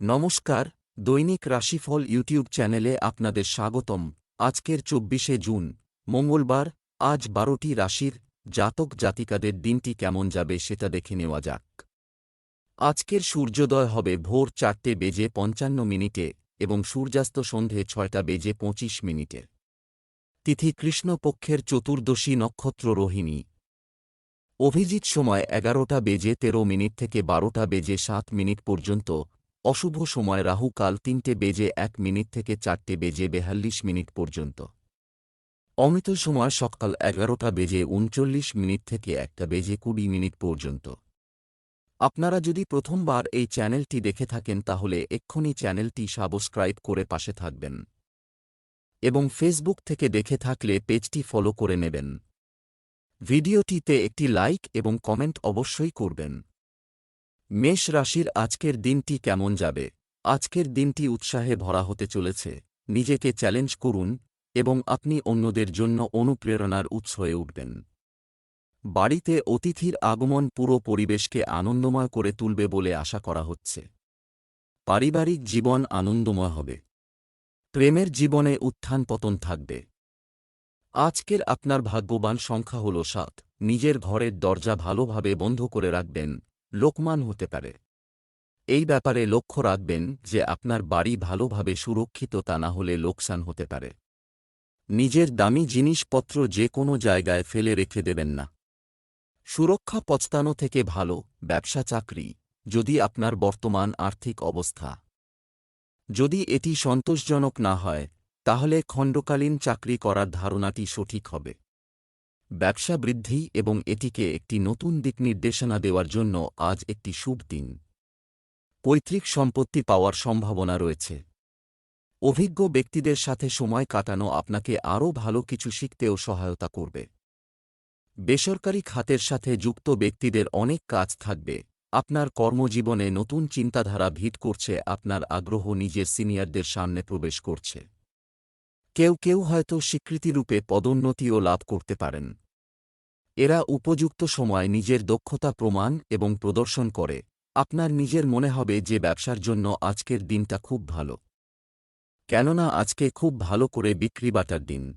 নমস্কার, দৈনিক রাশিফল ইউটিউব চ্যানেলে আপনাদের স্বাগতম। আজকের চব্বিশে জুন, মঙ্গলবার, আজ বারোটি রাশির জাতক জাতিকাদের দিনটি কেমন যাবে সেটা দেখে নেওয়া যাক। আজকের সূর্যোদয় হবে ভোর চারটে বেজে পঞ্চান্ন মিনিটে এবং সূর্যাস্ত সন্ধে ছয়টা বেজে পঁচিশ মিনিটে। তিথি কৃষ্ণপক্ষের চতুর্দশী নক্ষত্র রোহিণী। অভিজিৎ সময় এগারোটা বেজে তেরো মিনিট থেকে বারোটা বেজে সাত মিনিট পর্যন্ত অশুভ সময় রাহু কাল তিনটে বেজে এক মিনিট থেকে চারটে বেজে বেহাল্লিশ মিনিট পর্যন্ত। অমিত সময় সকাল এগারোটা বেজে উনচল্লিশ মিনিট থেকে একটা বেজে কুড়ি মিনিট পর্যন্ত। আপনারা যদি প্রথমবার এই চ্যানেলটি দেখে থাকেন তাহলে এক্ষুনি চ্যানেলটি সাবস্ক্রাইব করে পাশে থাকবেন। এবং ফেসবুক থেকে দেখে থাকলে পেজটি ফলো করে নেবেন। ভিডিওটিতে একটি লাইক এবং কমেন্ট অবশ্যই করবেন। মেষ রাশির আজকের দিনটি কেমন যাবে? আজকের দিনটি উৎসাহে ভরা হতে চলেছে। নিজেকে চ্যালেঞ্জ করুন এবং আপনি অন্যদের জন্য অনুপ্রেরণার উৎস হয়ে উঠবেন। বাড়িতে অতিথির আগমন পুরো পরিবেশকে আনন্দময় করে তুলবে বলে আশা করা হচ্ছে। পারিবারিক জীবন আনন্দময় হবে। প্রেমের জীবনে উত্থান পতন থাকবে। আজকের আপনার ভাগ্যবান সংখ্যা হল সাত। নিজের ঘরের দরজা ভালোভাবে বন্ধ করে রাখবেন। লোকমান হতে পারে। এই ব্যাপারে লক্ষ্য রাখবেন যে আপনার বাড়ি ভালোভাবে সুরক্ষিত তা না হলে লোকসান হতে পারে। নিজের দামি জিনিসপত্র যে কোনো জায়গায় ফেলে রেখে দেবেন না। সুরক্ষা পচতানো থেকে ভালো, ব্যবসা চাকরি, যদি আপনার বর্তমান আর্থিক অবস্থা। যদি এটি সন্তোষজনক না হয়, তাহলে খণ্ডকালীন চাকরি করার ধারণাটি সঠিক হবে। ব্যবসা বৃদ্ধি এবং এটিকে একটি নতুন দিক নির্দেশনা দেওয়ার জন্য আজ একটি শুভ দিন। পৈতৃক সম্পত্তি পাওয়ার সম্ভাবনা রয়েছে। অভিজ্ঞ ব্যক্তিদের সাথে সময় কাটানো আপনাকে আরও ভালো কিছু শিখতেও সহায়তা করবে। বেসরকারি খাতের সাথে যুক্ত ব্যক্তিদের অনেক কাজ থাকবে। আপনার কর্মজীবনে নতুন চিন্তাধারা ভিট করছে, আপনার আগ্রহ নিজের সিনিয়রদের সামনে প্রবেশ করছে। কেউ কেউ হয়তো স্বীকৃতিরূপে পদোন্নতিও লাভ করতে পারেন। এরা উপযুক্ত সময় নিজের দক্ষতা প্রমাণ এবং প্রদর্শন করে। আপনার নিজের মনে হবে যে ব্যবসার জন্য আজকের দিনটা খুব ভালো। কেননা আজকে খুব ভালো করে বিক্রি বাটার দিন।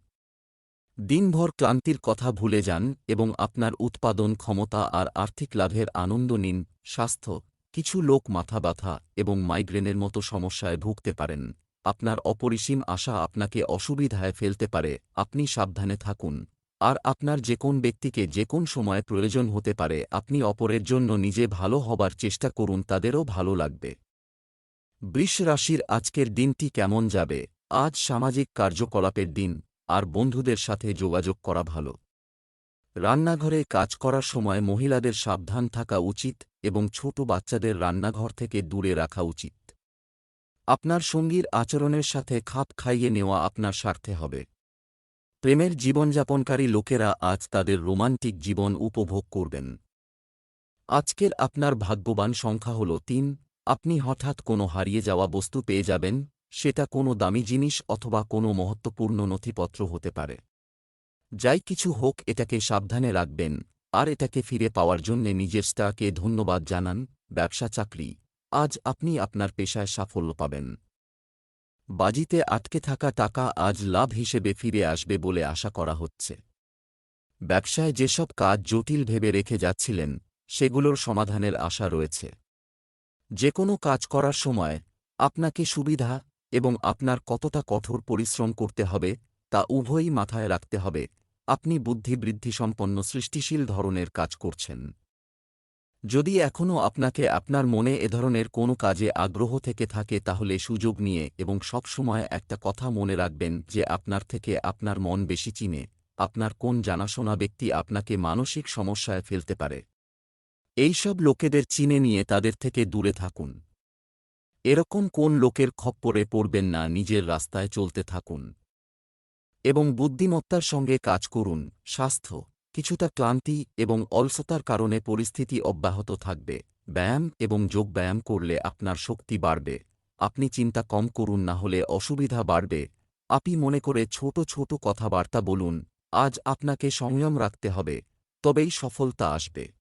দিনভর ক্লান্তির কথা ভুলে যান এবং আপনার উৎপাদন ক্ষমতা আর আর্থিক লাভের আনন্দ নিন, স্বাস্থ্য, কিছু লোক মাথা ব্যথা এবং মাইগ্রেনের মতো সমস্যায় ভুগতে পারেন। আপনার অপরিসীম আশা আপনাকে অসুবিধায় ফেলতে পারে, আপনি সাবধানে থাকুন। আর আপনার যে কোন ব্যক্তিকে যে কোন সময় প্রয়োজন হতে পারে, আপনি অপরের জন্য নিজে ভালো হবার চেষ্টা করুন, তাদেরও ভালো লাগবে। বৃষ রাশির আজকের দিনটি কেমন যাবে? আজ সামাজিক কার্যকলাপের দিন, আর বন্ধুদের সাথে যোগাযোগ করা ভালো। রান্নাঘরে কাজ করার সময় মহিলাদের সাবধান থাকা উচিত এবং ছোট বাচ্চাদের রান্নাঘর থেকে দূরে রাখা উচিত। আপনার সঙ্গীর আচরণের সাথে খাপ খাইয়ে নেওয়া আপনার স্বার্থে হবে। প্রেমের জীবনযাপনকারী লোকেরা আজ তাদের রোমান্টিক জীবন উপভোগ করবেন। আজকের আপনার ভাগ্যবান সংখ্যা হল তিন। আপনি হঠাৎ কোনো হারিয়ে যাওয়া বস্তু পেয়ে যাবেন, সেটা কোনো দামি জিনিস অথবা কোনো মহত্বপূর্ণ নথিপত্র হতে পারে। যাই কিছু হোক, এটাকে সাবধানে রাখবেন, আর এটাকে ফিরে পাওয়ার জন্যে নিজের স্টাকে ধন্যবাদ জানান, ব্যবসা চাকরি। আজ আপনি আপনার পেশায় সাফল্য পাবেন। বাজিতে আটকে থাকা টাকা আজ লাভ হিসেবে ফিরে আসবে বলে আশা করা হচ্ছে। ব্যবসায় যেসব কাজ জটিল ভেবে রেখে যাচ্ছিলেন, সেগুলোর সমাধানের আশা রয়েছে। যে কোনো কাজ করার সময় আপনাকে সুবিধা এবং আপনার কতটা কঠোর পরিশ্রম করতে হবে তা উভয়ই মাথায় রাখতে হবে। আপনি বুদ্ধিবৃদ্ধিসম্পন্ন, সৃষ্টিশীল ধরনের কাজ করছেন। যদি এখনও আপনাকে আপনার মনে এ ধরনের কোনো কাজে আগ্রহ থেকে থাকে তাহলে সুযোগ নিয়ে এবং সবসময় একটা কথা মনে রাখবেন যে আপনার থেকে আপনার মন বেশি চিনে, আপনার কোন জানাশোনা ব্যক্তি আপনাকে মানসিক সমস্যায় ফেলতে পারে। এইসব লোকেদের চিনে নিয়ে তাদের থেকে দূরে থাকুন। এরকম কোন লোকের খপ্পরে পড়বেন না নিজের রাস্তায় চলতে থাকুন। এবং বুদ্ধিমত্তার সঙ্গে কাজ করুন, স্বাস্থ্য কিছুটা ক্লান্তি এবং অলসতার কারণে পরিস্থিতি অব্যাহত থাকবে। ব্যায়াম এবং যোগব্যায়াম করলে আপনার শক্তি বাড়বে। আপনি চিন্তা কম করুন, না হলে অসুবিধা বাড়বে। আপনি মনে করে ছোট ছোট কথাবার্তা বলুন, আজ আপনাকে সংযম রাখতে হবে, তবেই সফলতা আসবে।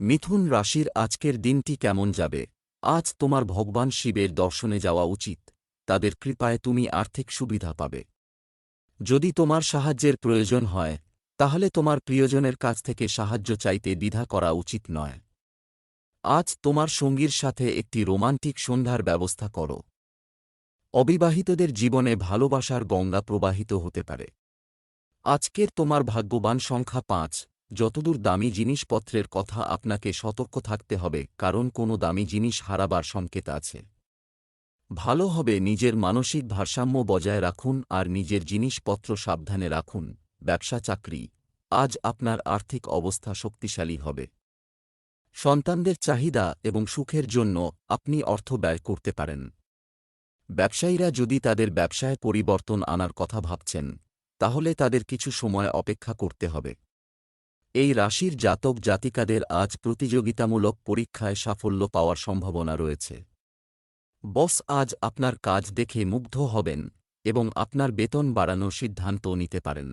মিথুন রাশির আজকের দিনটি কেমন যাবে? আজ তোমার ভগবান শিবের দর্শনে যাওয়া উচিত। তাদের কৃপায় তুমি আর্থিক সুবিধা পাবে। যদি তোমার সাহায্যের প্রয়োজন হয় তাহলে তোমার প্রিয়জনের কাছ থেকে সাহায্য চাইতে দ্বিধা করা উচিত নয়। আজ তোমার সঙ্গীর সাথে একটি রোমান্টিক সন্ধ্যার ব্যবস্থা করো। অবিবাহিতদের জীবনে ভালোবাসার গঙ্গা প্রবাহিত হতে পারে। আজকের তোমার ভাগ্যবান সংখ্যা পাঁচ। যতদূর দামি জিনিসপত্রের কথা আপনাকে সতর্ক থাকতে হবে, কারণ কোনো দামি জিনিস হারাবার সংকেত আছে। ভালো হবে নিজের মানসিক ভারসাম্য বজায় রাখুন আর নিজের জিনিসপত্র সাবধানে রাখুন। ব্যবসা চাকরি, আজ আপনার আর্থিক অবস্থা শক্তিশালী হবে। সন্তানদের চাহিদা এবং সুখের জন্য আপনি অর্থ ব্যয় করতে পারেন। ব্যবসায়ীরা যদি তাদের ব্যবসায় পরিবর্তন আনার কথা ভাবছেন, তাহলে তাদের কিছু সময় অপেক্ষা করতে হবে। এই রাশির জাতক জাতিকাদের আজ প্রতিযোগিতামূলক পরীক্ষায় সাফল্য পাওয়ার সম্ভাবনা রয়েছে। বস আজ আপনার কাজ দেখে মুগ্ধ হবেন এবং আপনার বেতন বাড়ানোর সিদ্ধান্ত নিতে পারেন।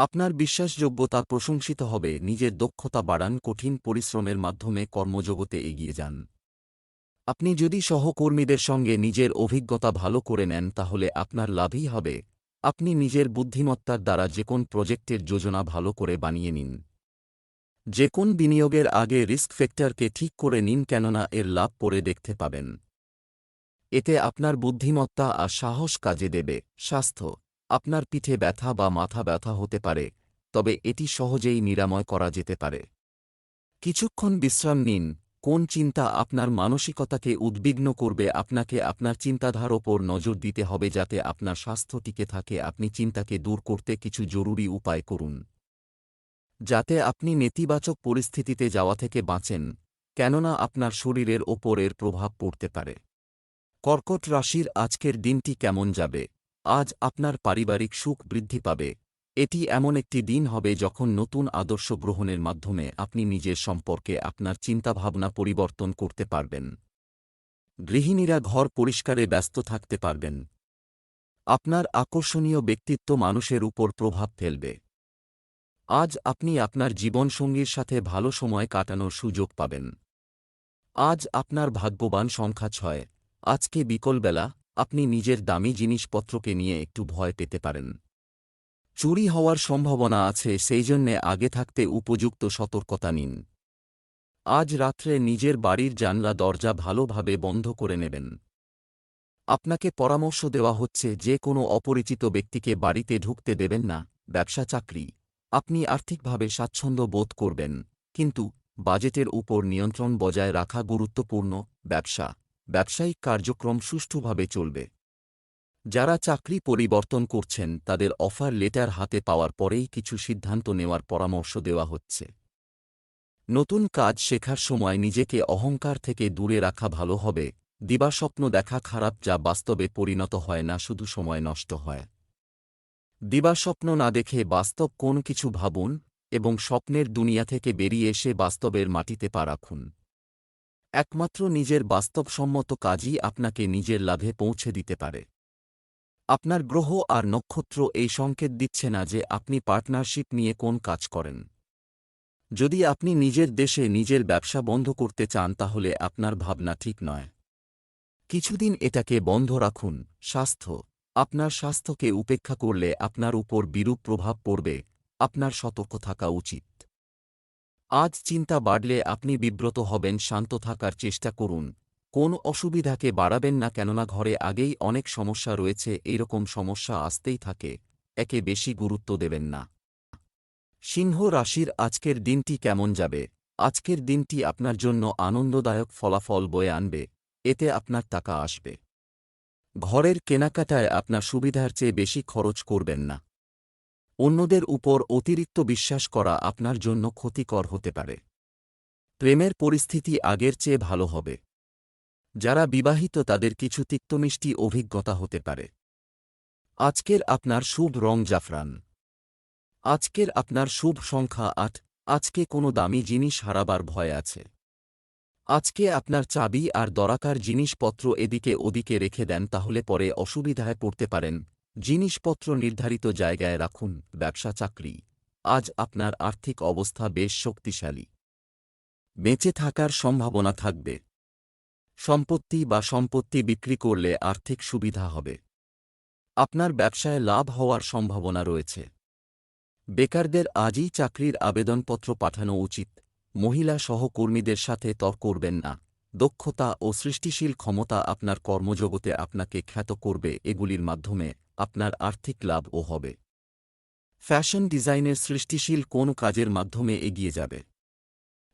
আপনার বিশ্বাসযোগ্যতা প্রশংসিত হবে, নিজের দক্ষতা বাড়ান, কঠিন পরিশ্রমের মাধ্যমে কর্মজগতে এগিয়ে যান। আপনি যদি সহকর্মীদের সঙ্গে নিজের অভিজ্ঞতা ভালো করে নেন, তাহলে আপনার লাভই হবে। আপনি নিজের বুদ্ধিমত্তার দ্বারা যে কোন প্রজেক্টের যোজনা ভালো করে বানিয়ে নিন। যে কোন বিনিয়োগের আগে রিস্ক ফ্যাক্টরকে ঠিক করে নিন, কেননা এর লাভ পরে দেখতে পাবেন। এতে আপনার বুদ্ধিমত্তা আর সাহস কাজে দেবে। স্বাস্থ্য আপনার পিঠে ব্যথা বা মাথা ব্যথা হতে পারে, তবে এটি সহজেই নিরাময় করা যেতে পারে। কিছুক্ষণ বিশ্রাম নিন, কোন চিন্তা আপনার মানসিকতাকে উদ্বিগ্ন করবে আপনাকে আপনার চিন্তাধার ওপর নজর দিতে হবে যাতে আপনার স্বাস্থ্য টিকে থাকে, আপনি চিন্তাকে দূর করতে কিছু জরুরি উপায় করুন। যাতে আপনি নেতিবাচক পরিস্থিতিতে যাওয়া থেকে বাঁচেন, কেননা আপনার শরীরের ওপর এর প্রভাব পড়তে পারে। কর্কট রাশির আজকের দিনটি কেমন যাবে? আজ আপনার পারিবারিক সুখ বৃদ্ধি পাবে। এটি এমন একটি দিন হবে যখন নতুন আদর্শ গ্রহণের মাধ্যমে আপনি নিজের সম্পর্কে আপনার চিন্তাভাবনা পরিবর্তন করতে পারবেন। গৃহিণীরা ঘর পরিষ্কারে ব্যস্ত থাকতে পারবেন। আপনার আকর্ষণীয় ব্যক্তিত্ব মানুষের উপর প্রভাব ফেলবে। আজ আপনি আপনার জীবনসঙ্গীর সাথে ভালো সময় কাটানোর সুযোগ পাবেন। আজ আপনার ভাগ্যবান সংখ্যা ছয়। আজকে বিকলবেলা আপনি নিজের দামি জিনিসপত্রকে নিয়ে একটু ভয় পেতে পারেন। চুরি হওয়ার সম্ভাবনা আছে, সেই জন্যে আগে থাকতে উপযুক্ত সতর্কতা নিন। আজ রাত্রে নিজের বাড়ির জানলা দরজা ভালোভাবে বন্ধ করে নেবেন। আপনাকে পরামর্শ দেওয়া হচ্ছে, যে কোনো অপরিচিত ব্যক্তিকে বাড়িতে ঢুকতে দেবেন না, ব্যবসা, চাকরি। আপনি আর্থিকভাবে স্বাচ্ছন্দ্য বোধ করবেন, কিন্তু বাজেটের উপর নিয়ন্ত্রণ বজায় রাখা গুরুত্বপূর্ণ, ব্যবসা। ব্যবসায়িক কার্যক্রম সুষ্ঠুভাবে চলবে। যারা চাকরি পরিবর্তন করছেন, তাদের অফার লেটার হাতে পাওয়ার পরেই কিছু সিদ্ধান্ত নেওয়ার পরামর্শ দেওয়া হচ্ছে। নতুন কাজ শেখার সময় নিজেকে অহংকার থেকে দূরে রাখা ভালো হবে। দিবাস্বপ্ন দেখা খারাপ যা বাস্তবে পরিণত হয় না, শুধু সময় নষ্ট হয়। দিবাস্বপ্ন না দেখে বাস্তব কোন কিছু ভাবুন এবং স্বপ্নের দুনিয়া থেকে বেরিয়ে এসে বাস্তবের মাটিতে পা রাখুন। একমাত্র নিজের বাস্তবসম্মত কাজই আপনাকে নিজের লাভে পৌঁছে দিতে পারে। আপনার গ্রহ আর নক্ষত্র এই সংকেত দিচ্ছে না যে আপনি পার্টনারশিপ নিয়ে কোন কাজ করেন। যদি আপনি নিজের দেশে নিজের ব্যবসা বন্ধ করতে চান তাহলে আপনার ভাবনা ঠিক নয়। কিছুদিন এটাকে বন্ধ রাখুন, স্বাস্থ্য। আপনার স্বাস্থ্যকে উপেক্ষা করলে আপনার উপর বিরূপ প্রভাব পড়বে, আপনার সতর্ক থাকা উচিত। আজ চিন্তা বাড়লে আপনি বিব্রত হবেন, শান্ত থাকার চেষ্টা করুন। কোন অসুবিধাকে বাড়াবেন না, কেননা ঘরে আগেই অনেক সমস্যা রয়েছে এইরকম সমস্যা আসতেই থাকে। একে বেশি গুরুত্ব দেবেন না। সিংহ রাশির আজকের দিনটি কেমন যাবে? আজকের দিনটি আপনার জন্য আনন্দদায়ক ফলাফল বয়ে আনবে। এতে আপনার টাকা আসবে। ঘরের কেনাকাটায় আপনার সুবিধার চেয়ে বেশি খরচ করবেন না। অন্যদের উপর অতিরিক্ত বিশ্বাস করা আপনার জন্য ক্ষতিকর হতে পারে। প্রেমের পরিস্থিতি আগের চেয়ে ভালো হবে। যারা বিবাহিত তাদের কিছু তিক্তমিষ্টি অভিজ্ঞতা হতে পারে। আজকের আপনার শুভ রং জাফরান। আজকের আপনার শুভ সংখ্যা আট, আজকে কোনো দামি জিনিস হারাবার ভয় আছে। আজকে আপনার চাবি আর দরাকার জিনিসপত্র এদিকে ওদিকে রেখে দেন তাহলে পরে অসুবিধায় পড়তে পারেন জিনিসপত্র নির্ধারিত জায়গায় রাখুন, ব্যবসা চাকরি। আজ আপনার আর্থিক অবস্থা বেশ শক্তিশালী। বেঁচে থাকার সম্ভাবনা থাকবে। সম্পত্তি বা সম্পত্তি বিক্রি করলে আর্থিক সুবিধা হবে। আপনার ব্যবসায় লাভ হওয়ার সম্ভাবনা রয়েছে। বেকারদের আজই চাকরির আবেদনপত্র পাঠানো উচিত। মহিলা সহকর্মীদের সাথে তর্ক করবেন না। দক্ষতা ও সৃষ্টিশীল ক্ষমতা আপনার কর্মজগতে আপনাকে খ্যাত করবে এগুলির মাধ্যমে। আপনার আর্থিক লাভও হবে। ফ্যাশন ডিজাইনের সৃষ্টিশীল কোন কাজের মাধ্যমে এগিয়ে যাবে।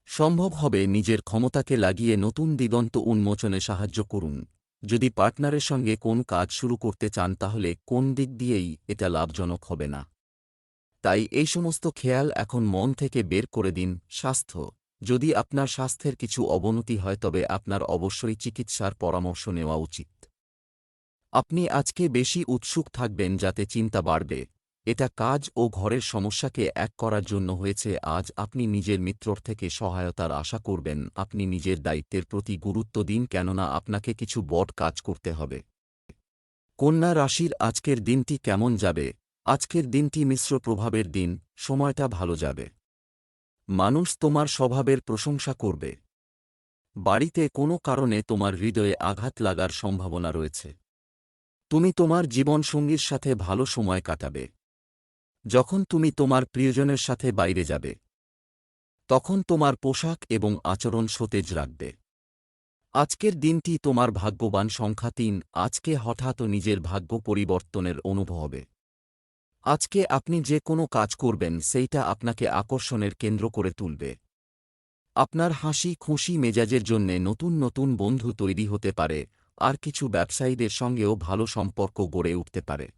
সম্ভব হবে নিজের ক্ষমতাকে লাগিয়ে নতুন দিগন্ত উন্মোচনে সাহায্য করুন। যদি পার্টনারের সঙ্গে কোন কাজ শুরু করতে চান তাহলে কোন দিক দিয়েই এটা লাভজনক হবে না। তাই এই সমস্ত খেয়াল এখন মন থেকে বের করে দিন স্বাস্থ্য। যদি আপনার স্বাস্থ্যের কিছু অবনতি হয় তবে আপনার অবশ্যই চিকিৎসার পরামর্শ নেওয়া উচিত। আপনি আজকে বেশি উৎসুক থাকবেন যাতে চিন্তা বাড়বে। এটা কাজ ও ঘরের সমস্যাকে এক করার জন্য হয়েছে, আজ আপনি নিজের মিত্রর থেকে সহায়তার আশা করবেন, আপনি নিজের দায়িত্বের প্রতি গুরুত্ব দিন কেননা আপনাকে কিছু বট কাজ করতে হবে। কন্যা রাশির আজকের দিনটি কেমন যাবে? আজকের দিনটি মিশ্র প্রভাবের দিন, সময়টা ভালো যাবে। মানুষ তোমার স্বভাবের প্রশংসা করবে। বাড়িতে কোনো কারণে তোমার হৃদয়ে আঘাত লাগার সম্ভাবনা রয়েছে। তুমি তোমার জীবনসঙ্গীর সাথে ভালো সময় কাটাবে। যখন তুমি তোমার প্রিয়জনের সাথে বাইরে যাবে, তখন তোমার পোশাক এবং আচরণ সতেজ রাখবে। আজকের দিনটি তোমার ভাগ্যবান সংখ্যা তিন, আজকে হঠাৎ নিজের ভাগ্য পরিবর্তনের অনুভব হবে। আজকে আপনি যে কোনো কাজ করবেন, সেইটা আপনাকে আকর্ষণের কেন্দ্র করে তুলবে। আপনার হাসি, খুশি মেজাজের জন্যে নতুন নতুন বন্ধু তৈরি হতে পারে আর কিছু ব্যবসায়ীদের সঙ্গেও ভালো সম্পর্ক গড়ে উঠতে পারে।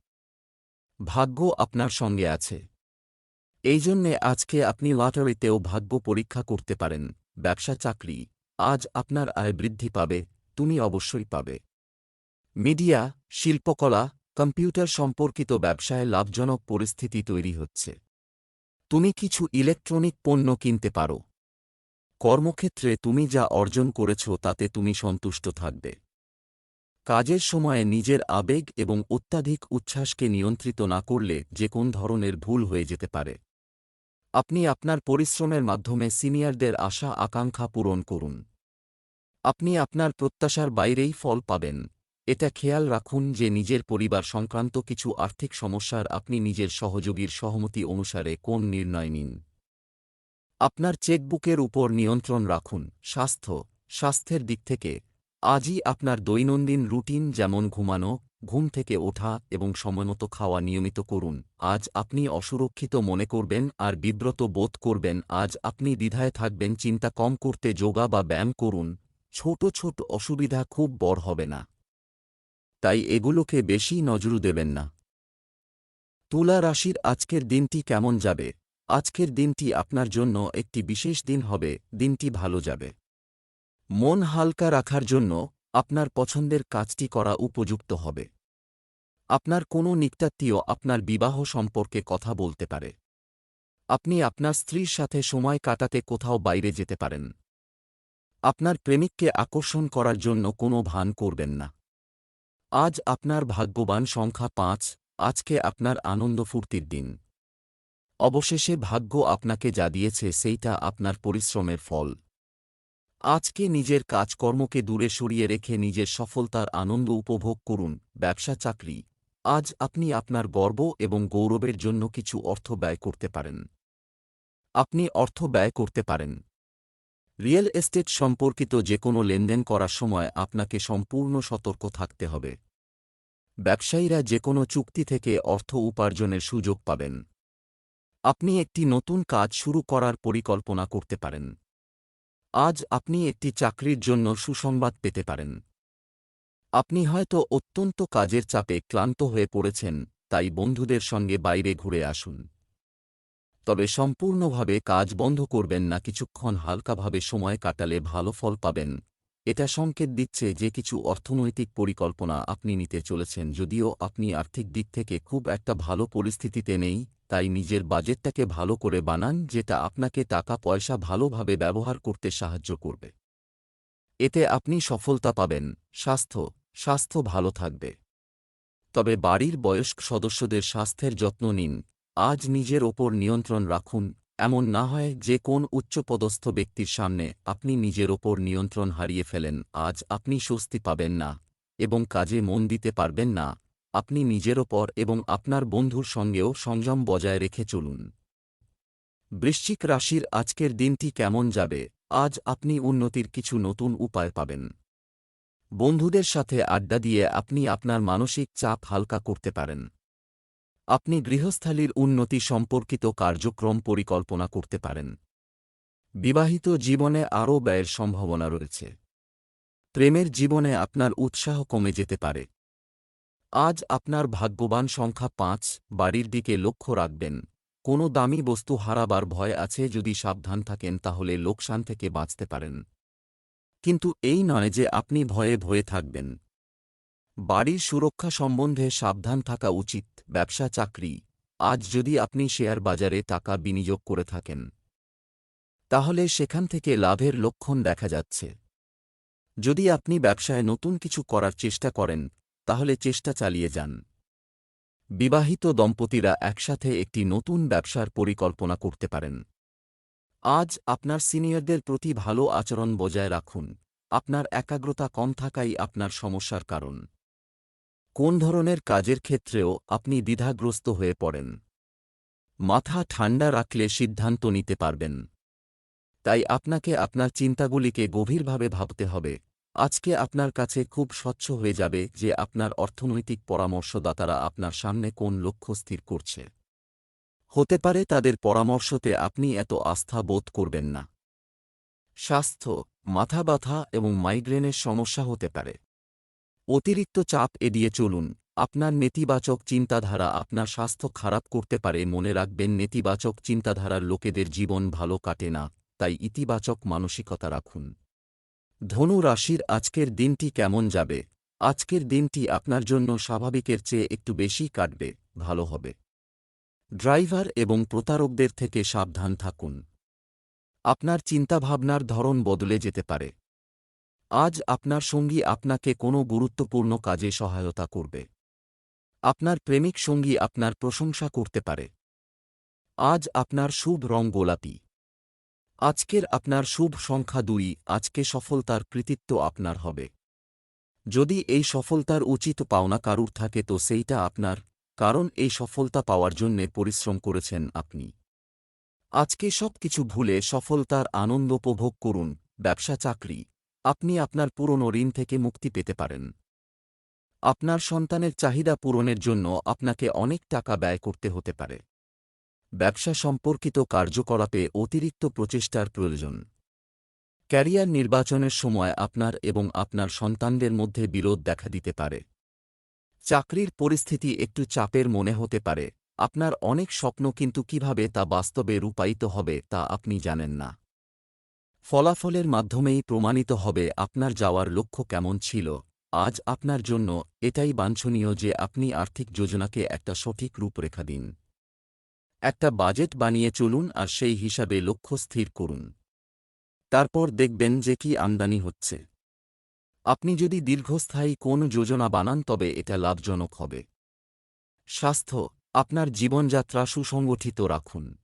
ভাগ্য আপনার সঙ্গে আছে। এই জন্যে আজকে আপনি লটারিতেও ভাগ্য পরীক্ষা করতে পারেন। ব্যবসা চাকরি, আজ আপনার আয় বৃদ্ধি পাবে, তুমি অবশ্যই পাবে। মিডিয়া, শিল্পকলা, কম্পিউটার সম্পর্কিত ব্যবসায় লাভজনক পরিস্থিতি তৈরি হচ্ছে। তুমি কিছু ইলেকট্রনিক পণ্য কিনতে পারো। কর্মক্ষেত্রে তুমি যা অর্জন করেছ তাতে তুমি সন্তুষ্ট থাকবে। কাজের সময়ে নিজের আবেগ এবং অত্যাধিক উচ্ছ্বাসকে নিয়ন্ত্রিত না করলে যে কোন ধরনের ভুল হয়ে যেতে পারে। আপনি আপনার পরিশ্রমের মাধ্যমে সিনিয়রদের আশা আকাঙ্ক্ষা পূরণ করুন। আপনি আপনার প্রত্যাশার বাইরেই ফল পাবেন। এটা খেয়াল রাখুন যে নিজের পরিবার সংক্রান্ত কিছু আর্থিক সমস্যার আপনি নিজের সহযোগীর সহমতি অনুসারে কোন নির্ণয় নিন। আপনার চেকবুকের উপর নিয়ন্ত্রণ রাখুন। স্বাস্থ্য, স্বাস্থ্যের দিক থেকে আজই আপনার দৈনন্দিন রুটিন যেমন ঘুমানো, ঘুম থেকে ওঠা এবং সময়মতো খাওয়া নিয়মিত করুন। আজ আপনি অসুরক্ষিত মনে করবেন আর বিব্রত বোধ করবেন। আজ আপনি দ্বিধায় থাকবেন, চিন্তা কম করতে যোগা বা ব্যায়াম করুন। ছোট ছোট অসুবিধা খুব বড় হবে না। তাই এগুলোকে বেশি নজর দেবেন না। তুলা রাশির আজকের দিনটি কেমন যাবে? আজকের দিনটি আপনার জন্য একটি বিশেষ দিন হবে। দিনটি ভালো যাবে। মন হালকা রাখার জন্য আপনার পছন্দের কাজটি করা উপযুক্ত হবে। আপনার কোনো নিকটাত্মীয় আপনার বিবাহ সম্পর্কে কথা বলতে পারে। আপনি আপনার স্ত্রীর সাথে সময় কাটাতে কোথাও বাইরে যেতে পারেন। আপনার প্রেমিককে আকর্ষণ করার জন্য কোনো ভান করবেন না। আজ আপনার ভাগ্যবান সংখ্যা পাঁচ, আজকে আপনার আনন্দ ফুর্তির দিন। অবশেষে ভাগ্য আপনাকে যা দিয়েছে সেইটা আপনার পরিশ্রমের ফল। আজকে নিজের কাজকর্মকে দূরে সরিয়ে রেখে নিজের সফলতার আনন্দ উপভোগ করুন, ব্যবসা, চাকরি। আজ আপনি আপনার গর্ব এবং গৌরবের জন্য কিছু অর্থ ব্যয় করতে পারেন। আপনি অর্থ ব্যয় করতে পারেন। রিয়েল এস্টেট সম্পর্কিত যে কোনো লেনদেন করার সময় আপনাকে সম্পূর্ণ সতর্ক থাকতে হবে। ব্যবসায়ীরা যে কোনো চুক্তি থেকে অর্থ উপার্জনের সুযোগ পাবেন। আপনি একটি নতুন কাজ শুরু করার পরিকল্পনা করতে পারেন। আজ আপনি একটি চাকরির জন্য সুসংবাদ পেতে পারেন। আপনি হয়তো অত্যন্ত কাজের চাপে ক্লান্ত হয়ে পড়েছেন, তাই বন্ধুদের সঙ্গে বাইরে ঘুরে আসুন। তবে সম্পূর্ণভাবে কাজ বন্ধ করবেন না, কিছুক্ষণ হালকাভাবে সময় কাটালে ভালো ফল পাবেন। এটা সংকেত দিচ্ছে যে কিছু অর্থনৈতিক পরিকল্পনা আপনি নিতে চলেছেন। যদিও আপনি আর্থিক দিক থেকে খুব একটা ভালো পরিস্থিতিতে নেই, তাই নিজের বাজেটটাকে ভালো করে বানান, যেটা আপনাকে টাকা পয়সা ভালোভাবে ব্যবহার করতে সাহায্য করবে। এতে আপনি সফলতা পাবেন, স্বাস্থ্য স্বাস্থ্য ভালো থাকবে। তবে বাড়ির বয়স্ক সদস্যদের স্বাস্থ্যের যত্ন নিন, আজ নিজের ওপর নিয়ন্ত্রণ রাখুন এমন না হয় যে কোন উচ্চপদস্থ ব্যক্তির সামনে আপনি নিজের ওপর নিয়ন্ত্রণ হারিয়ে ফেলেন, আজ আপনি স্বস্তি পাবেন না এবং কাজে মন দিতে পারবেন না। আপনি নিজের ওপর এবং আপনার বন্ধুর সঙ্গেও সংযম বজায় রেখে চলুন। বৃশ্চিক রাশির আজকের দিনটি কেমন যাবে? আজ আপনি উন্নতির কিছু নতুন উপায় পাবেন। বন্ধুদের সাথে আড্ডা দিয়ে আপনি আপনার মানসিক চাপ হালকা করতে পারেন। আপনি গৃহস্থালির উন্নতি সম্পর্কিত কার্যক্রম পরিকল্পনা করতে পারেন। বিবাহিত জীবনে আরও ব্যয়ের সম্ভাবনা রয়েছে। প্রেমের জীবনে আপনার উৎসাহ কমে যেতে পারে। আজ আপনার ভাগ্যবান সংখ্যা পাঁচ, বাড়ির দিকে লক্ষ্য রাখবেন। কোনো দামি বস্তু হারাবার ভয় আছে যদি সাবধান থাকেন তাহলে লোকসান থেকে বাঁচতে পারেন। কিন্তু এই নয় যে আপনি ভয়ে ভয়ে থাকবেন। বাড়ির সুরক্ষা সম্বন্ধে সাবধান থাকা উচিত, ব্যবসা, চাকরি। আজ যদি আপনি শেয়ার বাজারে টাকা বিনিয়োগ করে থাকেন, তাহলে সেখান থেকে লাভের লক্ষণ দেখা যাচ্ছে। যদি আপনি ব্যবসায় নতুন কিছু করার চেষ্টা করেন, তাহলে চেষ্টা চালিয়ে যান। বিবাহিত দম্পতিরা একসাথে একটি নতুন ব্যবসার পরিকল্পনা করতে পারেন। আজ আপনার সিনিয়রদের প্রতি ভালো আচরণ বজায় রাখুন। আপনার একাগ্রতা কম থাকাই আপনার সমস্যার কারণ। কোন ধরনের কাজের ক্ষেত্রেও আপনি দ্বিধাগ্রস্ত হয়ে পড়েন? মাথা ঠান্ডা রাখলে সিদ্ধান্ত নিতে পারবেন। তাই আপনাকে আপনার চিন্তাগুলিকে গভীরভাবে ভাবতে হবে। আজকে আপনার কাছে খুব স্বচ্ছ হয়ে যাবে যে আপনার অর্থনৈতিক পরামর্শদাতারা আপনার সামনে কোন লক্ষ্য স্থির করছে। হতে পারে তাদের পরামর্শতে আপনি এত আস্থা বোধ করবেন না। স্বাস্থ্য মাথা ব্যথা এবং মাইগ্রেনের সমস্যা হতে পারে। অতিরিক্ত চাপ এড়িয়ে চলুন। আপনার নেতিবাচক চিন্তাধারা আপনার স্বাস্থ্য খারাপ করতে পারে মনে রাখবেন নেতিবাচক চিন্তাধারার লোকেদের জীবন ভালো কাটে না, তাই ইতিবাচক মানসিকতা রাখুন। ধনু রাশির আজকের দিনটি কেমন যাবে? আজকের দিনটি আপনার জন্য স্বাভাবিকের চেয়ে একটু বেশি কাটবে, ভালো হবে। ড্রাইভার এবং প্রতারকদের থেকে সাবধান থাকুন। আপনার চিন্তাভাবনার ধরন বদলে যেতে পারে। আজ আপনার সঙ্গী আপনাকে কোনো গুরুত্বপূর্ণ কাজে সহায়তা করবে। আপনার প্রেমিক সঙ্গী আপনার প্রশংসা করতে পারে। আজ আপনার শুভ রং গোলাপি। আজকের আপনার শুভ সংখ্যা দুই, আজকে সফলতার কৃতিত্ব আপনার হবে। যদি এই সফলতার উচিত পাওনা কারুর থাকে তো সেইটা আপনার, কারণ এই সফলতা পাওয়ার জন্যে পরিশ্রম করেছেন আপনি। আজকে সব কিছু ভুলে সফলতার আনন্দ উপভোগ করুন, ব্যবসা চাকরি। আপনি আপনার পুরনো ঋণ থেকে মুক্তি পেতে পারেন। আপনার সন্তানের চাহিদা পূরণের জন্য আপনাকে অনেক টাকা ব্যয় করতে হতে পারে। ব্যবসা সম্পর্কিত কার্যকলাপে অতিরিক্ত প্রচেষ্টার প্রয়োজন। ক্যারিয়ার নির্বাচনের সময় আপনার এবং আপনার সন্তানদের মধ্যে বিরোধ দেখা দিতে পারে। চাকরির পরিস্থিতি একটু চাপের মনে হতে পারে। আপনার অনেক স্বপ্ন কিন্তু কীভাবে তা বাস্তবে রূপায়িত হবে তা আপনি জানেন না। ফলাফলের মাধ্যমেই প্রমাণিত হবে আপনার যাওয়ার লক্ষ্য কেমন ছিল। আজ আপনার জন্য এটাই বাঞ্ছনীয় যে আপনি আর্থিক যোজনাকে একটা সঠিক রূপরেখা দিন। একটা বাজেট বানিয়ে চলুন আর সেই হিসাবে লক্ষ্য স্থির করুন। তারপর দেখবেন যে কি আমদানি হচ্ছে। আপনি যদি দীর্ঘস্থায়ী কোন যোজনা বানান তবে এটা লাভজনক হবে। স্বাস্থ্য, আপনার জীবনযাত্রা সুসংগঠিত রাখুন।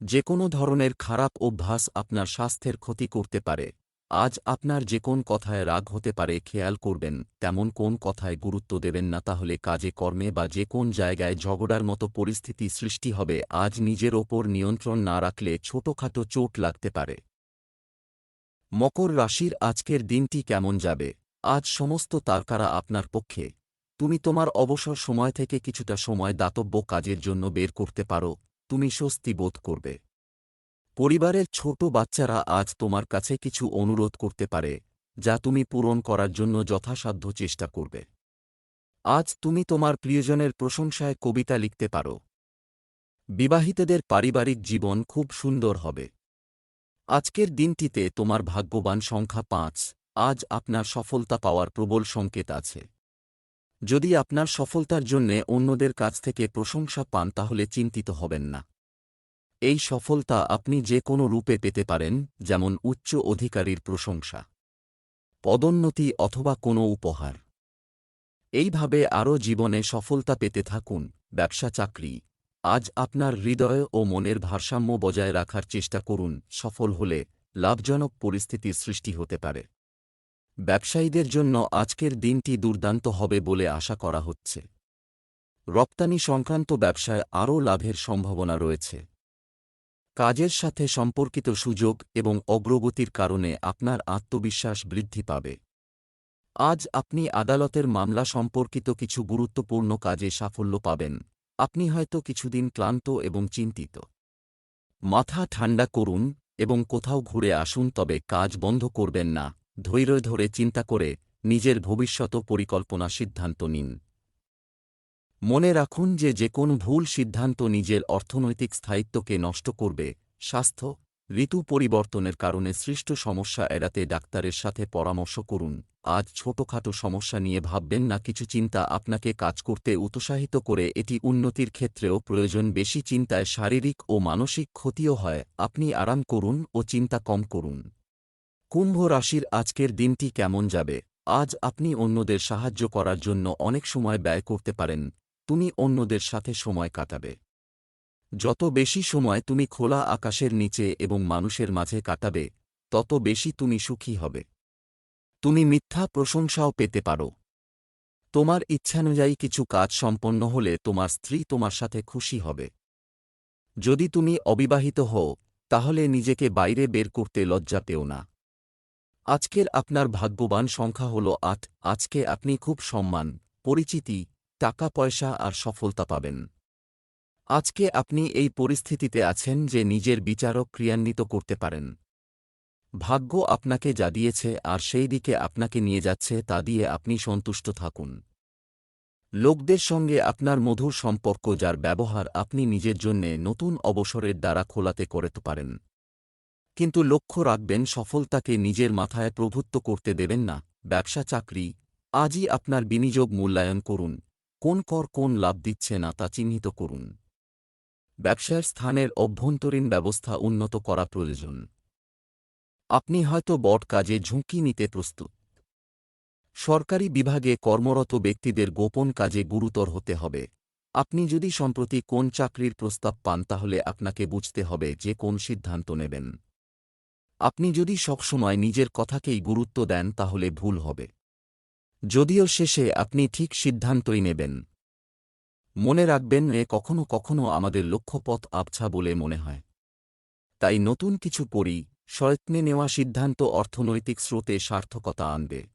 যে কোনো ধরনের খারাপ অভ্যাস আপনার স্বাস্থ্যের ক্ষতি করতে পারে। আজ আপনার যে কোন কথায় রাগ হতে পারে, খেয়াল করবেন, তেমন কোন কথায় গুরুত্ব দেবেন না, তাহলে কাজে, কর্মে বা যে কোন জায়গায় ঝগড়ার মতো পরিস্থিতি সৃষ্টি হবে, আজ নিজের ওপর নিয়ন্ত্রণ না রাখলে ছোটখাটো চোট লাগতে পারে। মকর রাশির আজকের দিনটি কেমন যাবে? আজ সমস্ত তারকারা আপনার পক্ষে। তুমি তোমার অবসর সময় থেকে কিছুটা সময় দাতব্য কাজের জন্য বের করতে পারো তুমি স্বস্তি বোধ করবে। পরিবারের ছোট বাচ্চারা আজ তোমার কাছে কিছু অনুরোধ করতে পারে, যা তুমি পূরণ করার জন্য যথাসাধ্য চেষ্টা করবে। আজ তুমি তোমার প্রিয়জনের প্রশংসায় কবিতা লিখতে পারো। বিবাহিতদের পারিবারিক জীবন খুব সুন্দর হবে। আজকের দিনটিতে তোমার ভাগ্যবান সংখ্যা পাঁচ, আজ আপনার সফলতা পাওয়ার প্রবল সংকেত আছে। যদি আপনার সফলতার জন্যে অন্যদের কাছ থেকে প্রশংসা পান, তাহলে চিন্তিত হবেন না। এই সফলতা আপনি যে কোনো রূপে পেতে পারেন, যেমন উচ্চ অধিকারীর প্রশংসা, পদোন্নতি অথবা কোনো উপহার। এইভাবে আরও জীবনে সফলতা পেতে থাকুন, ব্যবসা, চাকরি। আজ আপনার হৃদয় ও মনের ভারসাম্য বজায় রাখার চেষ্টা করুন, সফল হলে লাভজনক পরিস্থিতির সৃষ্টি হতে পারে। ব্যবসায়ীদের জন্য আজকের দিনটি দুর্দান্ত হবে বলে আশা করা হচ্ছে। রপ্তানি সংক্রান্ত ব্যবসায় আরও লাভের সম্ভাবনা রয়েছে। কাজের সাথে সম্পর্কিত সুযোগ এবং অগ্রগতির কারণে আপনার আত্মবিশ্বাস বৃদ্ধি পাবে। আজ আপনি আদালতের মামলা সম্পর্কিত কিছু গুরুত্বপূর্ণ কাজে সাফল্য পাবেন। আপনি হয়তো কিছুদিন ক্লান্ত এবং চিন্তিত। মাথা ঠান্ডা করুন এবং কোথাও ঘুরে আসুন, তবে কাজ বন্ধ করবেন না। ধৈর্য ধরে চিন্তা করে নিজের ভবিষ্যৎ পরিকল্পনা সিদ্ধান্ত নিন। মনে রাখুন যে যে কোনো ভুল সিদ্ধান্ত নিজের অর্থনৈতিক স্থায়িত্বকে নষ্ট করবে, স্বাস্থ্য, ঋতু পরিবর্তনের কারণে সৃষ্ট সমস্যা এড়াতে ডাক্তারের সাথে পরামর্শ করুন। আজ ছোটখাটো সমস্যা নিয়ে ভাববেন না, কিছু চিন্তা আপনাকে কাজ করতে উৎসাহিত করে, এটি উন্নতির ক্ষেত্রেও প্রয়োজন। বেশি চিন্তায় শারীরিক ও মানসিক ক্ষতিও হয়, আপনি আরাম করুন ও চিন্তা কম করুন। কুম্ভ রাশির আজকের দিনটি কেমন যাবে? আজ আপনি অন্যদের সাহায্য করার জন্য অনেক সময় ব্যয় করতে পারেন, তুমি অন্যদের সাথে সময় কাটাবে। যত বেশি সময় তুমি খোলা আকাশের নিচে এবং মানুষের মাঝে কাটাবে, তত বেশি তুমি সুখী হবে। তুমি মিথ্যা প্রশংসাও পেতে পারো। তোমার ইচ্ছানুযায়ী কিছু কাজ সম্পন্ন হলে তোমার স্ত্রী তোমার সাথে খুশি হবে। যদি তুমি অবিবাহিত হও, তাহলে নিজেকে বাইরে বের করতে লজ্জা পেও না। আজকের আপনার ভাগ্যবান সংখ্যা হল আট। আজকে আপনি খুব সম্মান, পরিচিতি, টাকা, পয়সা আর সফলতা পাবেন। আজকে আপনি এই পরিস্থিতিতে আছেন যে নিজের বিচারক ক্রিয়ান্বিত করতে পারেন। ভাগ্য আপনাকে যা দিয়েছে আর সেই দিকে আপনাকে নিয়ে যাচ্ছে তা দিয়ে আপনি সন্তুষ্ট থাকুন। লোকদের সঙ্গে আপনার মধুর সম্পর্ক যার ব্যবহার আপনি নিজের জন্যে নতুন অবসরের দ্বারা খোলাতে করতে পারেন। কিন্তু লক্ষ্য রাখবেন সফলতাকে নিজের মাথায় প্রভুত্ব করতে দেবেন না, ব্যবসা চাকরি। আজই আপনার বিনিয়োগ মূল্যায়ন করুন। কোন কর কোন লাভ দিচ্ছে না তা চিহ্নিত করুন। ব্যবসার স্থানের অভ্যন্তরীণ ব্যবস্থা উন্নত করা প্রয়োজন। আপনি হয়তো বট কাজে ঝুঁকি নিতে প্রস্তুত। সরকারি বিভাগে কর্মরত ব্যক্তিদের গোপন কাজে গুরুতর হতে হবে। আপনি যদি সম্প্রতি কোন চাকরির প্রস্তাব পান তাহলে আপনাকে বুঝতে হবে যে কোন সিদ্ধান্ত নেবেন। আপনি যদি সবসময় নিজের কথাকেই গুরুত্ব দেন, তাহলে ভুল হবে। যদিও শেষে আপনি ঠিক সিদ্ধান্তই নেবেন। মনে রাখবেন, এ কখনো কখনো আমাদের লক্ষ্যপথ আবছা বলে মনে হয়। তাই নতুন কিছু পড়ি সয়ত্নে নেওয়া সিদ্ধান্ত অর্থনৈতিক স্রোতে সার্থকতা আনবে।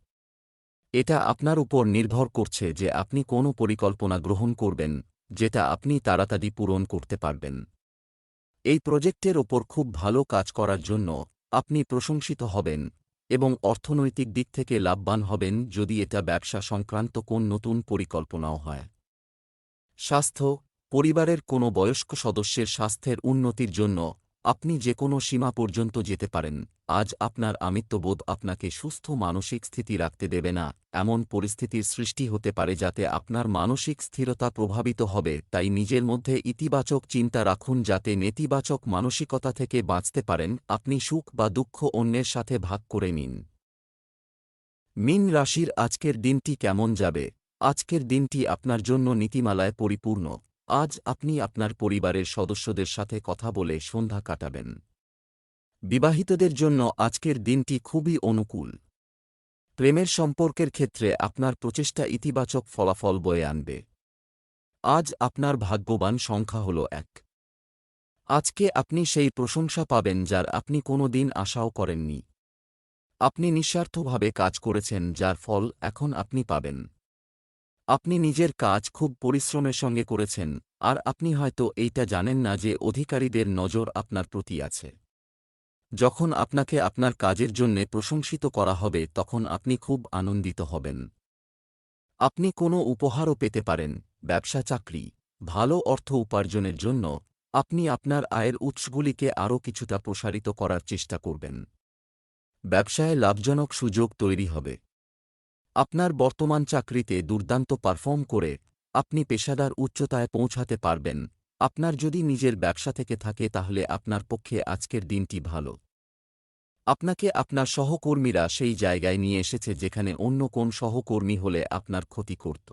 এটা আপনার উপর নির্ভর করছে যে আপনি কোনো পরিকল্পনা গ্রহণ করবেন, যেটা আপনি তাড়াতাড়ি পূরণ করতে পারবেন। এই প্রজেক্টের ওপর খুব ভালো কাজ করার জন্য আপনি প্রশংসিত হবেন এবং অর্থনৈতিক দিক থেকে লাভবান হবেন যদি এটা ব্যবসা সংক্রান্ত কোন নতুন পরিকল্পনাও হয়। স্বাস্থ্য, পরিবারের কোনো বয়স্ক সদস্যের স্বাস্থ্যের উন্নতির জন্য আপনি যে কোনো সীমা পর্যন্ত যেতে পারেন। আজ আপনার আমিত্ববোধ আপনাকে সুস্থ মানসিক স্থিতি রাখতে দেবে না। এমন পরিস্থিতির সৃষ্টি হতে পারে যাতে আপনার মানসিক স্থিরতা প্রভাবিত হবে। তাই নিজের মধ্যে ইতিবাচক চিন্তা রাখুন যাতে নেতিবাচক মানসিকতা থেকে বাঁচতে পারেন। আপনি সুখ বা দুঃখ অন্যের সাথে ভাগ করে নিন। মিন রাশির আজকের দিনটি কেমন যাবে? আজকের দিনটি আপনার জন্য নীতিমালায় পরিপূর্ণ। আজ আপনি আপনার পরিবারের সদস্যদের সাথে কথা বলে সন্ধ্যা কাটাবেন। বিবাহিতদের জন্য আজকের দিনটি খুবই অনুকূল। প্রেমের সম্পর্কের ক্ষেত্রে আপনার প্রচেষ্টা ইতিবাচক ফলাফল বয়ে আনবে। আজ আপনার ভাগ্যবান সংখ্যা হল এক। আজকে আপনি সেই প্রশংসা পাবেন যার আপনি কোনো দিন আশাও করেননি। আপনি নিঃস্বার্থভাবে কাজ করেছেন যার ফল এখন আপনি পাবেন। আপনি নিজের কাজ খুব পরিশ্রমের সঙ্গে করেছেন, আর আপনি হয়তো এইটা জানেন না যে অধিকারীদের নজর আপনার প্রতি আছে। যখন আপনাকে আপনার কাজের জন্যে প্রশংসিত করা হবে, তখন আপনি খুব আনন্দিত হবেন। আপনি কোনো উপহারও পেতে পারেন, ব্যবসা, চাকরি। ভালো অর্থ উপার্জনের জন্য আপনি আপনার আয়ের উৎসগুলিকে আরও কিছুটা প্রসারিত করার চেষ্টা করবেন। ব্যবসায় লাভজনক সুযোগ তৈরি হবে। আপনার বর্তমান চাকরিতে দুর্দান্ত পারফর্ম করে আপনি পেশাদার উচ্চতায় পৌঁছাতে পারবেন। আপনার যদি নিজের ব্যবসা থেকে থাকে তাহলে আপনার পক্ষে আজকের দিনটি ভালো। আপনাকে আপনার সহকর্মীরা সেই জায়গায় নিয়ে এসেছে যেখানে অন্য কোন সহকর্মী হলে আপনার ক্ষতি করত।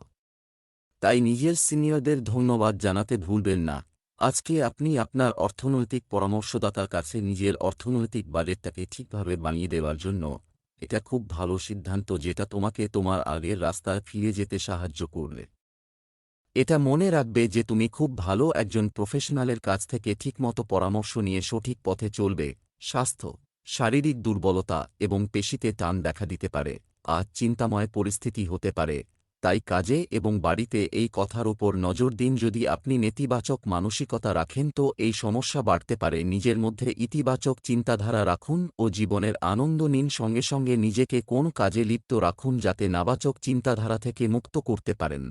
তাই নিজের সিনিয়রদের ধন্যবাদ জানাতে ভুলবেন না। আজকে আপনি আপনার অর্থনৈতিক পরামর্শদাতার কাছে নিজের অর্থনৈতিক বাজেটটাকে ঠিকভাবে বানিয়ে দেওয়ার জন্য এটা খুব ভালো সিদ্ধান্ত যেটা তোমাকে তোমার আগের রাস্তায় ফিরে যেতে সাহায্য করবে। এটা মনে রাখবে যে তুমি খুব ভালো একজন প্রফেশনালের কাছ থেকে ঠিকমতো পরামর্শ নিয়ে সঠিক পথে চলবে। স্বাস্থ্য, শারীরিক দুর্বলতা এবং পেশিতে টান দেখা দিতে পারে, আর চিন্তাময় পরিস্থিতি হতে পারে। তাই কাজে এবং বাড়িতে এই কথার ওপর নজর দিন। যদি আপনি নেতিবাচক মানসিকতা রাখেন, তো এই সমস্যা বাড়তে পারে। নিজের মধ্যে ইতিবাচক চিন্তাধারা রাখুন ও জীবনের আনন্দ নিন। সঙ্গে সঙ্গে নিজেকে কোন কাজে লিপ্ত রাখুন, যাতে নাবাচক চিন্তাধারা থেকে মুক্ত করতে পারেন।